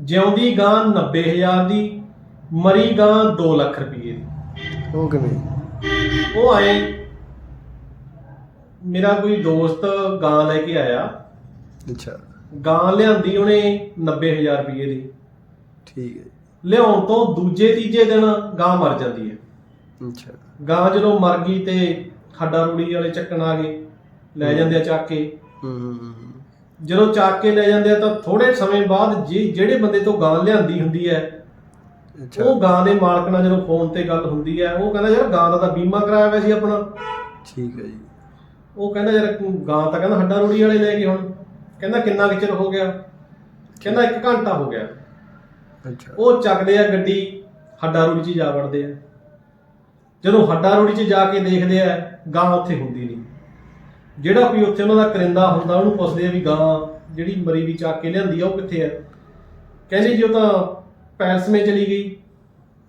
ਜਿਉਂਦੀ ਗਾਂ 90000 ਦੀ ਮਰੀ ਗਾਂ 2 ਲੱਖ ਰੁਪਏ ਦੀ। ਉਹ ਕਿਵੇਂ? ਉਹ ਆਏ ਮੇਰਾ ਕੋਈ ਦੋਸਤ ਗਾਂ ਲੈ ਕੇ ਆਇਆ। ਅੱਛਾ। ਗਾਂ ਲਿਆਂਦੀ ਉਹਨੇ 90000 ਰੁਪਏ ਦੀ। ਠੀਕ ਹੈ। ਲਿਆਉਣ ਤੋਂ ਦੂਜੇ ਤੀਜੇ ਦਿਨ ਗਾਂ ਮਰ ਜਾਂਦੀ ਹੈ। ਅੱਛਾ। ਗਾਂ ਜਦੋਂ ਮਰ ਗਈ ਤੇ ਹੱਡਾ ਰੂੜੀ ਵਾਲੇ ਚੱਕਣ ਆ ਗਏ। ਲੈ ਜਾਂਦੇ ਆ ਚੱਕ ਕੇ। ਹੂੰ ਹੂੰ, ਹੂੰ। ਜਦੋਂ ਚੱਕ ਕੇ ਲੈ ਜਾਂਦੇ ਆ ਤਾਂ ਥੋੜੇ ਸਮੇਂ ਬਾਅਦ ਜੀ ਜਿਹੜੇ ਬੰਦੇ ਤੋਂ ਗਾਂ ਲਿਆਂਦੀ ਹੁੰਦੀ ਹੈ ਉਹ ਗਾਂ ਦੇ ਮਾਲਕ ਨਾਲ ਜਦੋਂ ਫੋਨ ਤੇ ਗੱਲ ਹੁੰਦੀ ਹੈ ਉਹ ਕਹਿੰਦਾ ਯਾਰ ਗਾਂ ਦਾ ਤਾਂ ਬੀਮਾ ਕਰਾਇਆ ਹੋਇਆ ਸੀ ਆਪਣਾ। ਠੀਕ ਹੈ ਜੀ। ਉਹ ਕਹਿੰਦਾ ਯਾਰ ਗਾਂ ਤਾਂ ਕਹਿੰਦਾ ਹੱਡਾ ਰੂੜੀ ਵਾਲੇ ਲੈ ਗਏ ਹੁਣ। ਕਹਿੰਦਾ ਕਿੰਨਾ ਕੁ ਚਿਰ ਹੋ ਗਿਆ? ਕਹਿੰਦਾ 1 ਘੰਟਾ ਹੋ ਗਿਆ। ਅੱਛਾ। ਉਹ ਚੱਕਦੇ ਆ ਗੱਡੀ ਹੱਡਾ ਰੂੜੀ 'ਚ ਜਾ ਵੜਦੇ ਆ। ਜਦੋਂ ਹੱਡਾ ਰੂੜੀ 'ਚ ਜਾ ਕੇ ਦੇਖਦੇ ਆ ਗਾਂ ਉੱਥੇ ਹੁੰਦੀ ਨਹੀਂ। ਜਿਹੜਾ ਕੋਈ ਉੱਥੇ ਉਹਨਾਂ ਦਾ ਕਰਿੰਦਾ ਹੁੰਦਾ ਉਹਨੂੰ ਪੁੱਛਦੇ ਆ ਵੀ ਗਾਂ ਜਿਹੜੀ ਮਰੀ ਵੀ ਚੱਕ ਕੇ ਲਿਆਂਦੀ ਆ ਉਹ ਕਿੱਥੇ ਆ? ਕਹਿੰਦੇ ਜੀ ਉਹ ਤਾਂ ਪੈਲਸ ਮੇ ਚਲੀ ਗਈ।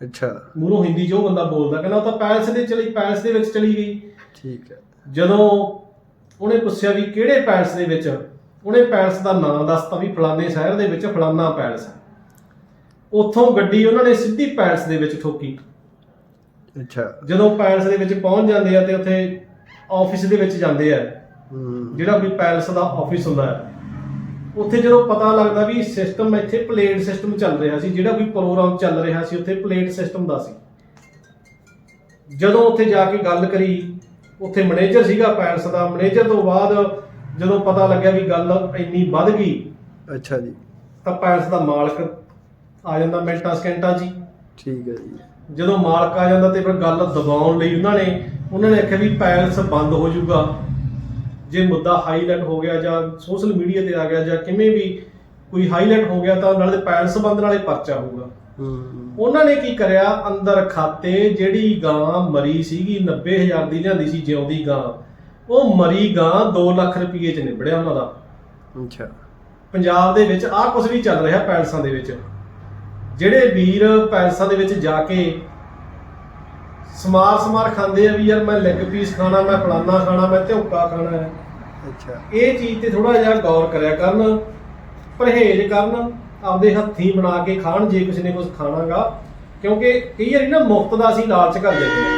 ਅੱਛਾ। ਮੂਰੋਂ ਹਿੰਦੀ ਉਹ ਬੰਦਾ ਬੋਲਦਾ ਕਹਿੰਦਾ ਉਹ ਤਾਂ ਪੈਲਸ ਦੇ ਚਲੀ ਪੈਲਸ ਦੇ ਵਿੱਚ ਚਲੀ ਗਈ। ਠੀਕ ਹੈ। ਜਦੋਂ ਉਹਨੇ ਪੁੱਛਿਆ ਵੀ ਕਿਹੜੇ ਪੈਲਸ ਦੇ ਵਿੱਚ? ਉਹਨੇ ਪੈਲਸ ਦਾ ਨਾਮ ਦੱਸਤਾ ਵੀ ਫਲਾਣੇ ਸ਼ਹਿਰ ਦੇ ਵਿੱਚ ਫਲਾਣਾ ਪੈਲਸ ਹੈ। ਉੱਥੋਂ ਗੱਡੀ ਉਹਨਾਂ ਨੇ ਸਿੱਧੀ ਪੈਲਸ ਦੇ ਵਿੱਚ ਠੋਕੀ। ਅੱਛਾ। ਜਦੋਂ ਪੈਲਸ ਦੇ ਵਿੱਚ ਪਹੁੰਚ ਜਾਂਦੇ ਆ ਤੇ ਉੱਥੇ ਆਫਿਸ ਦੇ ਵਿੱਚ ਜਾਂਦੇ ਆ। ਜਿਹੜਾ ਵੀ ਪੈਲਸ ਦਾ ਆਫਿਸ ਹੁੰਦਾ ਹੈ। ਉੱਥੇ ਜਦੋਂ ਪਤਾ ਲੱਗਦਾ ਵੀ ਸਿਸਟਮ ਇੱਥੇ ਪਲੇਟ ਸਿਸਟਮ ਚੱਲ ਰਿਹਾ ਸੀ ਜਿਹੜਾ ਕੋਈ ਪ੍ਰੋਗਰਾਮ ਚੱਲ ਰਿਹਾ ਸੀ ਉੱਥੇ ਪਲੇਟ ਸਿਸਟਮ ਦਾ ਸੀ। ਜਦੋਂ ਉੱਥੇ ਜਾ ਕੇ ਗੱਲ ਕਰੀ ਉੱਥੇ ਮੈਨੇਜਰ ਸੀਗਾ ਪੈਲਸ ਦਾ। ਮੈਨੇਜਰ ਤੋਂ ਬਾਅਦ ਜਦੋਂ ਪਤਾ ਲੱਗਿਆ ਵੀ ਗੱਲ ਇੰਨੀ ਵੱਧ ਗਈ ਅੱਛਾ ਜੀ। ਤਾਂ ਪੈਲਸ ਦਾ ਮਾਲਕ ਆ ਜਾਂਦਾ ਮਿੰਟਾਂ ਸਕਿੰਟਾਂ ਹੀ। ਠੀਕ ਹੈ ਜੀ। ਜਦੋਂ ਮਾਲਕ ਆ ਜਾਂਦਾ ਤੇ ਫਿਰ ਗੱਲ ਦਬਾਉਣ ਲਈ ਉਹਨਾਂ ਨੇ ਉਹਨਾਂ ਨੇ ਆਖਿਆ ਵੀ ਪੈਲਸ ਬੰਦ ਹੋ ਜਾਊਗਾ। ਜੇ ਮੁੱਦਾ ਹਾਈਲਾਈਟ ਹੋ ਗਿਆ ਜਾਂ ਸੋਸ਼ਲ ਮੀਡੀਆ ਤੇ ਆ ਗਿਆ ਜਾਂ ਕਿਵੇਂ ਵੀ ਕੋਈ ਹਾਈਲਾਈਟ ਹੋ ਗਿਆ ਤਾਂ ਨਾਲੇ ਪੈਲਸ ਬੰਦ ਨਾਲੇ ਪਰਚਾ ਹੋਊਗਾ। ਉਹਨਾਂ ਨੇ ਕੀ ਕਰਿਆ? ਅੰਦਰ ਖਾਤੇ ਜਿਹੜੀ ਗਾਂ ਮਰੀ ਸੀਗੀ 90000 ਦੀ ਲਿਆਂਦੀ ਸੀ ਜਿਉਂਦੀ ਗਾਂ ਉਹ ਮਰੀ ਗਾਂ 2 ਲੱਖ ਰੁਪਏ ਚ ਨਿਬੜਿਆ ਉਹਨਾਂ ਦਾ। ਅੱਛਾ। ਪੰਜਾਬ ਦੇ ਵਿੱਚ ਆਹ ਕੁਝ ਵੀ ਚੱਲ ਰਿਹਾ ਪੈਲਸਾਂ ਦੇ ਵਿੱਚ। ਜਿਹੜੇ ਵੀਰ ਪੈਲਸਾਂ ਦੇ ਵਿੱਚ ਜਾ ਕੇ ਸਮਾਰ ਸਮਾਰ ਖਾਂਦੇ ਆ ਵੀ ਯਾਰ ਮੈਂ ਲੈਗ ਪੀਸ ਖਾਣਾ ਮੈਂ ਫਲਾਨਾ ਖਾਣਾ ਮੈਂ ਧੋਕਾ ਖਾਣਾ ਹੈ। ਅੱਛਾ। ਇਹ ਚੀਜ਼ ਤੇ ਥੋੜਾ ਜਿਹਾ ਗੌਰ ਕਰਿਆ ਕਰਨ ਪਰਹੇਜ਼ ਕਰਨ ਆਪਦੇ ਹੱਥੀਂ ਬਣਾ ਕੇ ਖਾਣ ਜੇ ਕਿਸੇ ਨੇ ਕੁਝ ਖਾਣਾਗਾ। ਕਿਉਂਕਿ ਕਈ ਵਾਰੀ ਨਾ ਮੁਫਤ ਦਾ ਅਸੀਂ ਲਾਲਚ ਕਰ ਜਾਂਦੇ ਹਾਂ।